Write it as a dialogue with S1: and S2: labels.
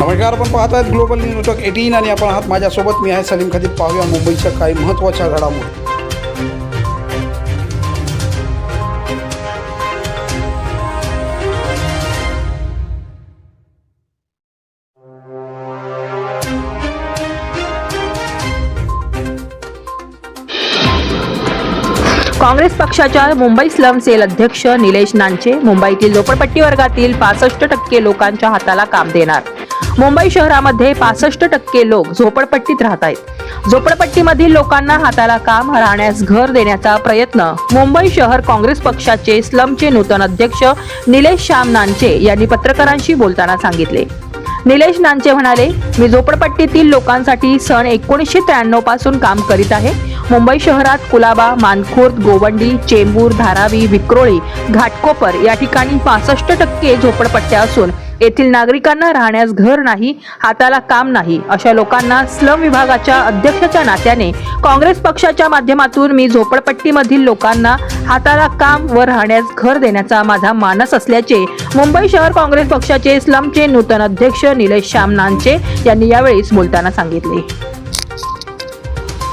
S1: नमस्कार आपण पाहत आहेत ग्लोबल न्यूज नेटवर्क एटीन आणि आपण आहात माझ्यासोबत. मी आहे सलीम खदीब पाहूया मुंबईच्या काही महत्त्वाच्या घडामोडी.
S2: काँग्रेस पक्षाच्या मुंबई स्लम सेल अध्यक्ष निलेश नांचे मुंबईतील झोपडपट्टी वर्गातील पासष्ट टक्के लोकांच्या हाताला काम देणार. मुंबई शहरामध्ये पासष्ट टक्के लोक झोपडपट्टीत राहत आहेत. झोपडपट्टीमधील लोकांना हाताला काम राहण्यास घर देण्याचा प्रयत्न मुंबई शहर काँग्रेस पक्षाचे स्लमचे नूतन अध्यक्ष निलेश श्याम नानचे यांनी पत्रकारांशी बोलताना सांगितले. निलेश नानचे म्हणाले मी झोपडपट्टीतील लोकांसाठी सन एकोणीसशे त्र्याण्णवपासून काम करीत आहे. मुंबई शहरात कुलाबा मानखुर्द गोवंडी चेंबूर धारावी विक्रोळी घाटकोपर या ठिकाणी पासष्ट टक्के झोपडपट्ट्या असून येथील नागरिकांना राहण्यास घर नाही हाताला काम नाही अशा लोकांना स्लम विभागाच्या अध्यक्षाच्या नात्याने काँग्रेस पक्षाच्या माध्यमातून मी झोपडपट्टीमधील लोकांना हाताला काम व राहण्यास घर देण्याचा माझा मानस असल्याचे मुंबई शहर काँग्रेस पक्षाचे स्लमचे नूतन अध्यक्ष निलेश श्याम नांचे यांनी यावेळी बोलताना सांगितले.